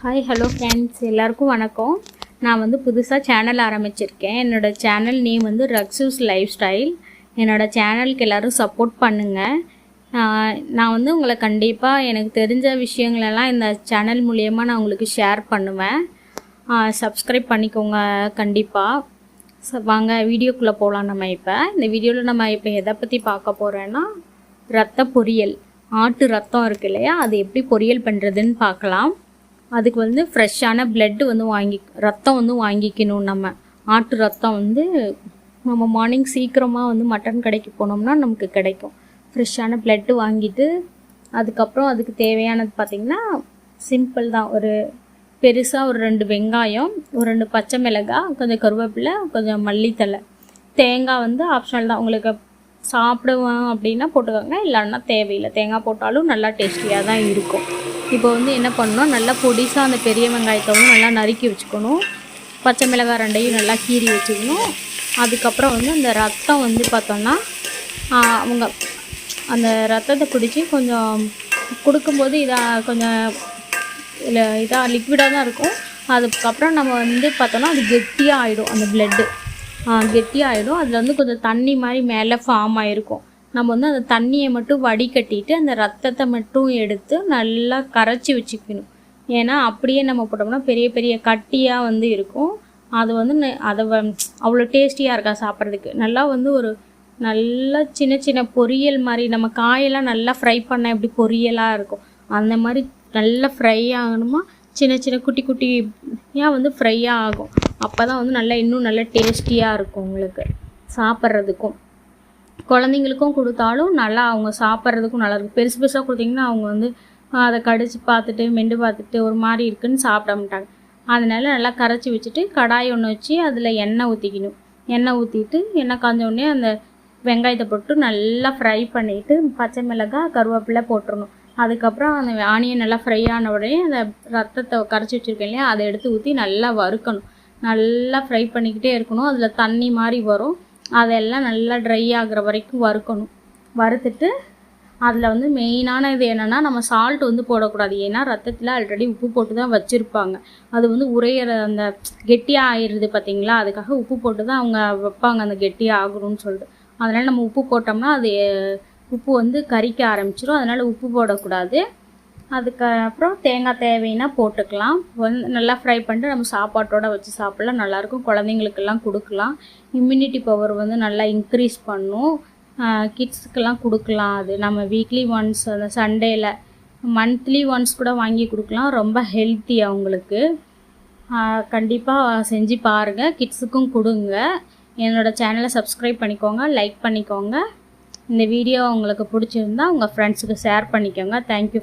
Hi hello friends எல்லாருக்கும் வணக்கம். நான் வந்து புதுசாக சேனல் ஆரம்பிச்சிருக்கேன். என்னோடய சேனல் நேம் வந்து ரக்ஸூஸ் லைஃப் ஸ்டைல் என்னோடய சேனலுக்கு எல்லோரும் சப்போர்ட் பண்ணுங்கள் நான் வந்து உங்களை கண்டிப்பாக எனக்கு தெரிஞ்ச விஷயங்களெல்லாம் இந்த சேனல் மூலியமாக நான் உங்களுக்கு ஷேர் பண்ணுவேன். சப்ஸ்கிரைப் பண்ணிக்கோங்க கண்டிப்பாக வாங்க வீடியோக்குள்ளே போகலாம் நம்ம இப்போ. இந்த வீடியோவில் நம்ம இப்போ எதை பற்றி பார்க்க போகிறோன்னா ரத்த பொரியல். ஆட்டு ரத்தம் இருக்கு இல்லையா? அது எப்படி பொரியல் பண்ணுறதுன்னு பார்க்கலாம். அதுக்கு வந்து ஃப்ரெஷ்ஷான பிளட்டு வந்து வாங்கி ரத்தம் வந்து வாங்கிக்கணும் நம்ம. ஆட்டு ரத்தம் வந்து நம்ம மார்னிங் சீக்கிரமாக வந்து மட்டன் கடைக்கு போனோம்னா நமக்கு கிடைக்கும். ஃப்ரெஷ்ஷான பிளட்டு வாங்கிட்டு அதுக்கப்புறம் அதுக்கு தேவையானது பார்த்திங்கன்னா சிம்பிள் தான். ஒரு பெருசாக ஒரு ரெண்டு வெங்காயம் ஒரு ரெண்டு பச்சை மிளகாய் கொஞ்சம் கருவேப்பிலை கொஞ்சம் மல்லித்தழை. தேங்காய் வந்து ஆப்ஷனல் தான். உங்களுக்கு சாப்பிடுவோம் அப்படின்னா போட்டுக்கோங்க. இல்லைன்னா தேவையில்லை. தேங்காய் போட்டாலும் நல்லா டேஸ்டியாக தான் இருக்கும். இப்போ வந்து என்ன பண்ணணும்? நல்லா பொடிசாக அந்த பெரிய வெங்காயத்தை வந்து நல்லா நறுக்கி வச்சுக்கணும். பச்சை மிளகாய் ரெண்டையும் நல்லா கீறி வச்சுக்கணும். அதுக்கப்புறம் வந்து அந்த ரத்தம் வந்து பார்த்தோன்னா அவங்க அந்த ரத்தத்தை பிடிச்சி கொஞ்சம் கொடுக்கும்போது இதாக கொஞ்சம் இல்லை இதாக லிக்விடாக தான் இருக்கும். அதுக்கப்புறம் நம்ம வந்து பார்த்தோன்னா அது கெட்டியாக ஆகிடும் அந்த பிளட்டு கெட்டியாகிடும் அதில் வந்து கொஞ்சம் தண்ணி மாதிரி மேலே ஃபார்ம் ஆகிருக்கும் நம்ம வந்து அந்த தண்ணியை மட்டும் வடிகட்டிட்டு அந்த ரத்தத்தை மட்டும் எடுத்து நல்லா கரைச்சி வச்சுக்கணும். ஏன்னா அப்படியே நம்ம போட்டோம்னா பெரிய பெரிய கட்டியாக வந்து இருக்கும். அது வந்து அதை அவ்வளோ டேஸ்டியாக இருக்கா சாப்பிட்றதுக்கு. நல்லா வந்து ஒரு நல்லா சின்ன சின்ன பொரியல் மாதிரி நம்ம காயெல்லாம் நல்லா ஃப்ரை பண்ண எப்படி பொரியலாக இருக்கும். அந்த மாதிரி நல்லா ஃப்ரை ஆகணுமா? சின்ன சின்ன குட்டி குட்டி ஏன் வந்து ஃப்ரையாக ஆகும். அப்போ தான் வந்து நல்லா இன்னும் நல்லா டேஸ்டியாக இருக்கும் உங்களுக்கு சாப்பிட்றதுக்கும். குழந்தைங்களுக்கும் கொடுத்தாலும் நல்லா அவங்க சாப்பிட்றதுக்கும் நல்லா இருக்கும். பெருசு பெருசாக கொடுத்தீங்கன்னா அவங்க வந்து அதை கடிச்சு பார்த்துட்டு மெண்டு பார்த்துட்டு ஒரு மாதிரி இருக்குன்னு சாப்பிட மாட்டாங்க. அதனால நல்லா கரைச்சி வச்சுட்டு கடாய் ஒன்று வச்சு அதில் எண்ணெய் ஊற்றிக்கணும் எண்ணெய் ஊற்றிட்டு எண்ணெய் காஞ்ச உடனே அந்த வெங்காயத்தை போட்டு நல்லா ஃப்ரை பண்ணிவிட்டு பச்சை மிளகாய் கருவேப்பிலை போட்டுடணும் அதுக்கப்புறம் அந்த ஆனியன் நல்லா ஃப்ரை ஆன உடனே அந்த ரத்தத்தை கரைச்சி வச்சுருக்கேன் இல்லையா அதை எடுத்து ஊற்றி நல்லா வறுக்கணும். நல்லா ஃப்ரை பண்ணிக்கிட்டே இருக்கணும். அதில் தண்ணி மாதிரி வரும். அதெல்லாம் நல்லா ட்ரை ஆகுற வரைக்கும் வறுக்கணும். வறுத்துட்டு அதில் வந்து மெயினான இது என்னென்னா நம்ம சால்ட் வந்து போடக்கூடாது. ஏன்னா ரத்தத்தில் ஆல்ரெடி உப்பு போட்டு தான் வச்சுருப்பாங்க. அது வந்து உரையிற அந்த கெட்டியாக ஆயிடுது பார்த்தீங்களா அதுக்காக உப்பு போட்டு தான் அவங்க வைப்பாங்க. அந்த கெட்டியாக ஆகணும்னு சொல்லிட்டு. அதனால் நம்ம உப்பு போட்டோம்னா அது உப்பு வந்து கறிக்க ஆரம்பிச்சிடும் அதனால் உப்பு போடக்கூடாது. அதுக்கப்புறம் தேங்காய் தேவைன்னா போட்டுக்கலாம். வந்து நல்லா ஃப்ரை பண்ணிட்டு நம்ம சாப்பாட்டோட வச்சு சாப்பிட்லாம். நல்லாயிருக்கும். குழந்தைங்களுக்கெல்லாம் கொடுக்கலாம். இம்யூனிட்டி பவர் வந்து நல்லா இன்க்ரீஸ் பண்ணும். கிட்ஸுக்கெல்லாம் கொடுக்கலாம் அது. நம்ம வீக்லி ஒன்ஸ் அந்த சண்டேயில் மந்த்லி ஒன்ஸ் கூட வாங்கி கொடுக்கலாம். ரொம்ப ஹெல்த்தி அவங்களுக்கு கண்டிப்பாக செஞ்சு பாருங்கள் கிட்ஸுக்கும் கொடுங்க. என்னோட சேனலை சப்ஸ்கிரைப் பண்ணிக்கோங்க. லைக் பண்ணிக்கோங்க. இந்த வீடியோ உங்களுக்கு பிடிச்சிருந்தா உங்கள் ஃப்ரெண்ட்ஸுக்கு ஷேர் பண்ணிக்கோங்க. தேங்க்யூ